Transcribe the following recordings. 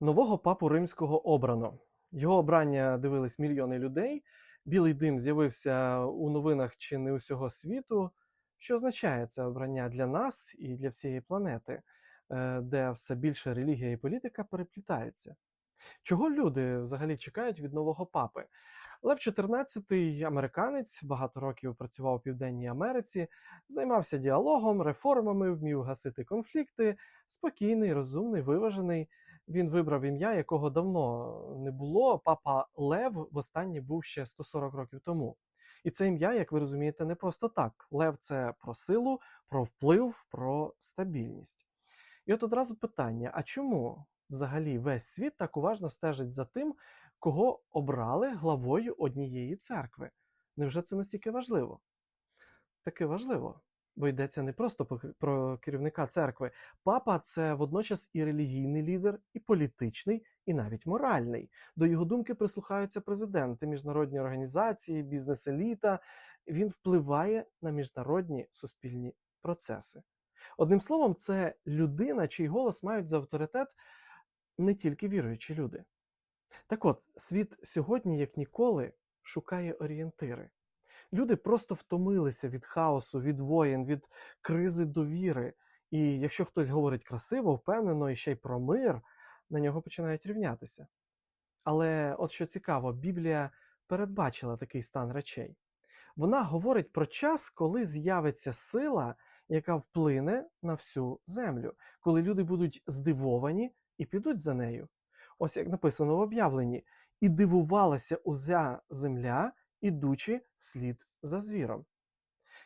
Нового папу римського обрано. Його обрання дивились мільйони людей. Білий дим з'явився у новинах чи не усього світу. Що означає це обрання для нас і для всієї планети, е, де все більше релігія і політика переплітаються? Чого люди взагалі чекають від нового папи? Лев XIV, американець, багато років працював у Південній Америці, займався діалогом, реформами, вмів гасити конфлікти, спокійний, розумний, виважений. Він вибрав ім'я, якого давно не було. Папа Лев востаннє був ще 140 років тому. І це ім'я, як ви розумієте, не просто так. Лев це про силу, про вплив, про стабільність. І от одразу питання: а чому взагалі весь світ так уважно стежить за тим, кого обрали главою однієї церкви? Невже це настільки важливо? Таки важливо, бо йдеться не просто про керівника церкви. Папа це водночас і релігійний лідер, і політичний, і навіть моральний. До його думки прислухаються президенти, міжнародні організації, бізнес-еліта. Він впливає на міжнародні суспільні процеси. Одним словом, це людина, чий голос мають за авторитет не тільки віруючі люди. Так от, світ сьогодні, як ніколи, шукає орієнтири. Люди просто втомилися від хаосу, від воєн, від кризи довіри. І якщо хтось говорить красиво, впевнено і ще й про мир, на нього починають рівнятися. Але от що цікаво, Біблія передбачила такий стан речей. Вона говорить про час, коли з'явиться сила, яка вплине на всю землю, коли люди будуть здивовані і підуть за нею. Ось як написано в об'явленні: і дивувалася узя земля, ідучи вслід за звіром.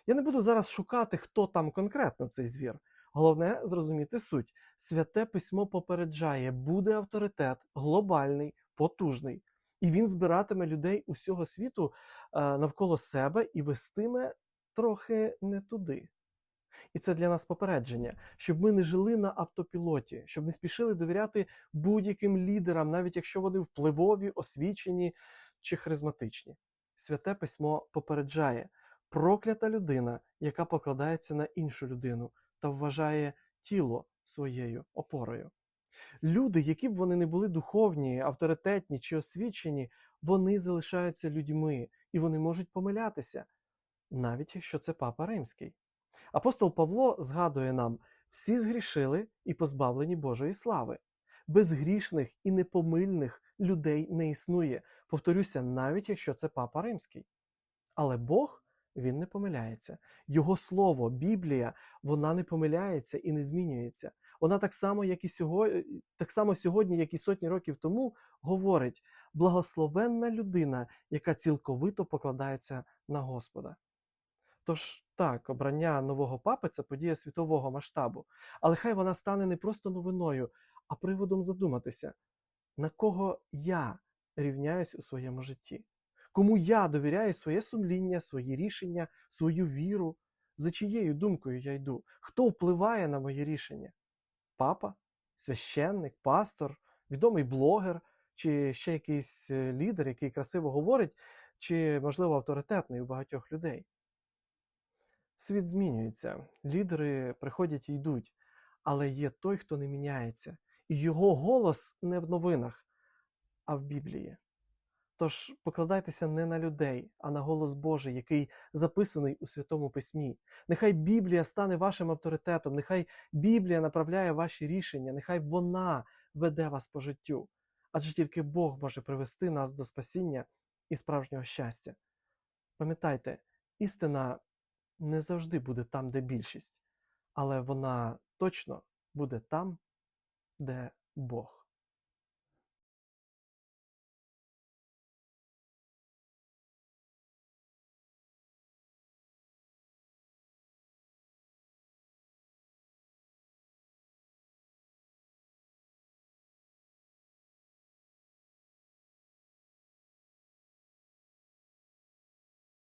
Я не буду зараз шукати, хто там конкретно цей звір. Головне зрозуміти суть. Святе письмо попереджає, буде авторитет глобальний, потужний, і він збиратиме людей усього світу е, навколо себе і вестиме трохи не туди. І це для нас попередження, щоб ми не жили на автопілоті, щоб не спішили довіряти будь-яким лідерам, навіть якщо вони впливові, освічені чи харизматичні. Святе письмо попереджає проклята людина, яка покладається на іншу людину та вважає тіло своєю опорою. Люди, які б вони не були духовні, авторитетні чи освічені, вони залишаються людьми і вони можуть помилятися, навіть якщо це папа римський. Апостол Павло згадує нам: всі згрішили і позбавлені Божої слави. Безгрішних і непомильних людей не існує. Повторюся, навіть якщо це папа римський. Але Бог він не помиляється. Його слово, Біблія, вона не помиляється і не змінюється. Вона так само, як і сьогодні, так само сьогодні, як і сотні років тому, говорить: благословенна людина, яка цілковито покладається на Господа. Тож так, обрання нового папи це подія світового масштабу. Але хай вона стане не просто новиною, а приводом задуматися, на кого я рівняюсь у своєму житті, кому я довіряю своє сумління, свої рішення, свою віру, за чиєю думкою я йду, хто впливає на мої рішення? Папа, священник, пастор, відомий блогер, чи ще якийсь е, лідер, який красиво говорить, чи, можливо, авторитетний у багатьох людей. Світ змінюється, лідери приходять і йдуть, але є той, хто не міняється, його голос не в новинах, а в Біблії. Тож покладайтеся не на людей, а на голос Божий, який записаний у Святому Письмі. Нехай Біблія стане вашим авторитетом, нехай Біблія направляє ваші рішення, нехай вона веде вас по життю. Адже тільки Бог може привести нас до спасіння і справжнього щастя. Пам'ятайте, істина не завжди буде там, де більшість, але вона точно буде там, де Бог.